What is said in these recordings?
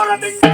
Bora, menino!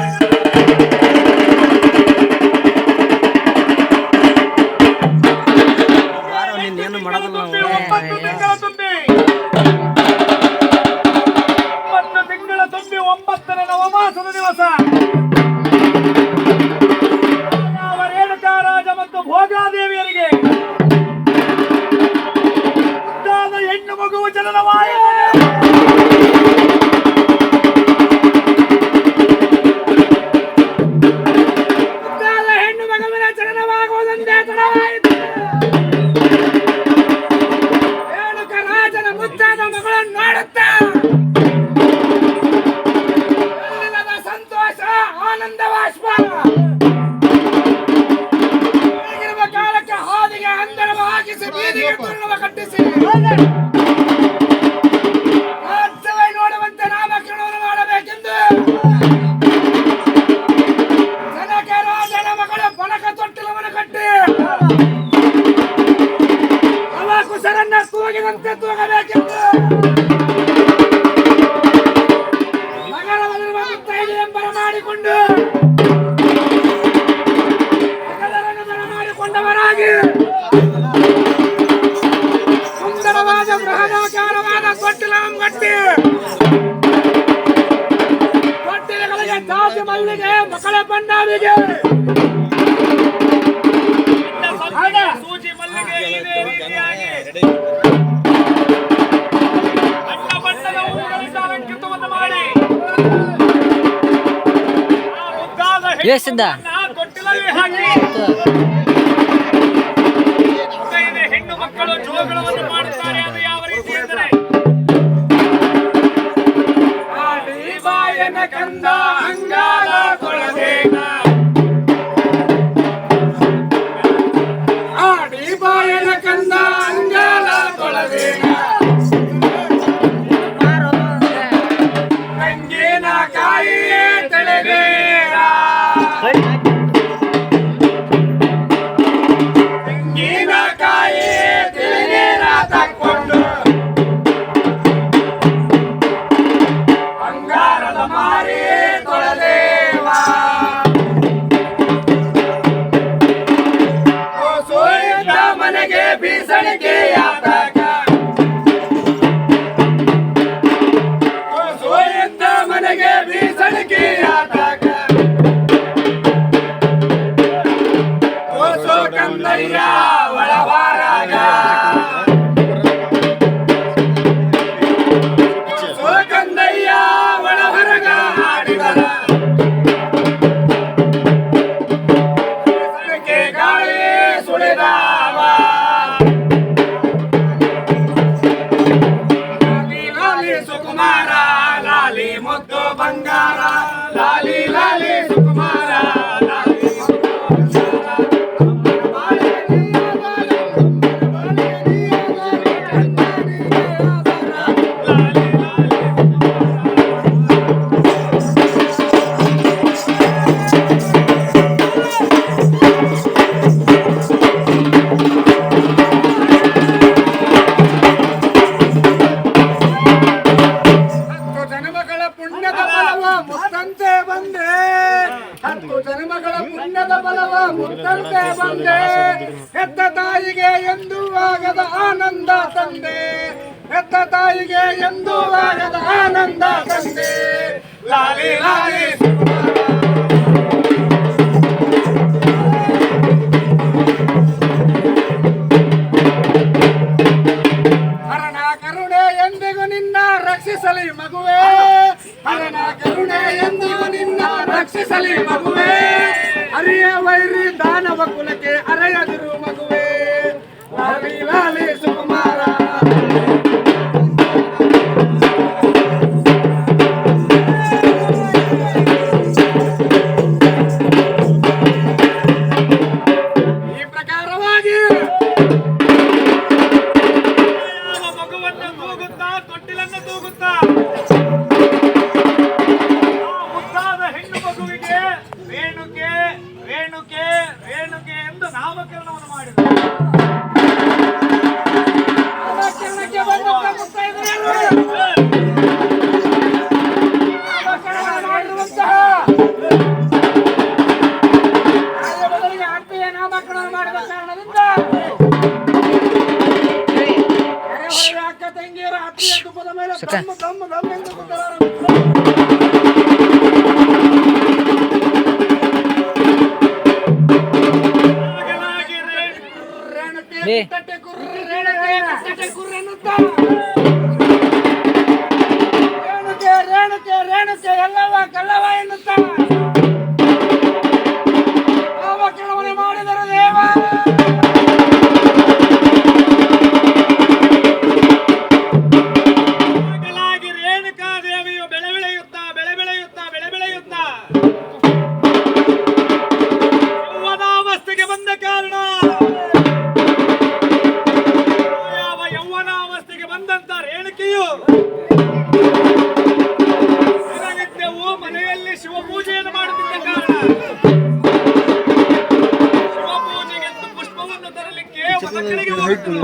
ಮಾಡಿಕೊಂಡು ಮಾಡಿಕೊಂಡವರಾಗಿ ಸುಂದರವಾದ ಬೃಹದಾಕಾರವಾದ ತೊಟ್ಟಿಲನ್ನು ಕಟ್ಟಿ ತೊಟ್ಟಿಲಗಳಿಗೆ ದಾಸಿ ಮಲ್ಲಿಗೆ ಮಕ್ಕಳ ಬಣ್ಣಾರಿಗೆ ಎಷ್ಟಿದ್ದ ಹೆಣ್ಣು ಮಕ್ಕಳು ಜೋಗಳವನ್ನು Thank you. ಬಲವ, ಮುತ್ತಂತೆ ಬಂದೆ. ಹತ್ತು ಜನ್ಮಗಳ ಪುಣ್ಯದ ಬಲವ, ಮುತ್ತಂತೆ ಬಂದೆ. ಹೆತ್ತ ತಾಯಿಗೆ ಎಂದು ಆಗದ ಆನಂದ ತಂದೆ. ಹೆತ್ತ ತಾಯಿಗೆ ಎಂದು ಆಗದ ಆನಂದ ತಂದೆ. ಲಾಲಿ ಲಾಲಿ ಕರುಣೆ ಎಂದಿಗೂ ನಿನ್ನ ರಕ್ಷಿಸಲಿ ಮಗುವೇ. ರಕ್ಷಿಸಲಿ ಮಗುವೆ ಅರಿಯ ವೈರಿ ದಾನವ ಕುಲಕ್ಕೆ ಅರೆಯದಿರು ಮಗುವೆ ಲಾಲಿ ಲಾಲಿ ಸುಕುಮಾರ ಈ ಪ್ರಕಾರವಾಗಿ ಅಕ್ಕ ತಂಗಿಯರ ಅತ್ತೆಯ ತುಪ್ಪದ ಮೇಲೆ ತಮ್ಮ ತಮ್ಮ ರೇಣುಕೆ ಎಲ್ಲವ ಕಲ್ಲವ ಎನ್ನುತ್ತ ಯಾವ ಕೆಳವನೆ ಮಾಡಿದರು ದೇವ. ರೇಣುಕಾ ರೇಣುಕಾದೇವಿಯು ಬೆಳೆ ಬೆಳೆಯುತ್ತಾ ಬೆಳೆ ಬೆಳೆಯುತ್ತಾ ಬೆಳೆ ಬೆಳೆಯುತ್ತಾ. ಯೌವನಾವಸ್ಥೆಗೆ ಬಂದ ಕಾರಣ. ಯಾವ ಯೌವನಾವಸ್ಥೆಗೆ ಬಂದಂತ ರೇಣುಕೆಯು கிடைக்கும்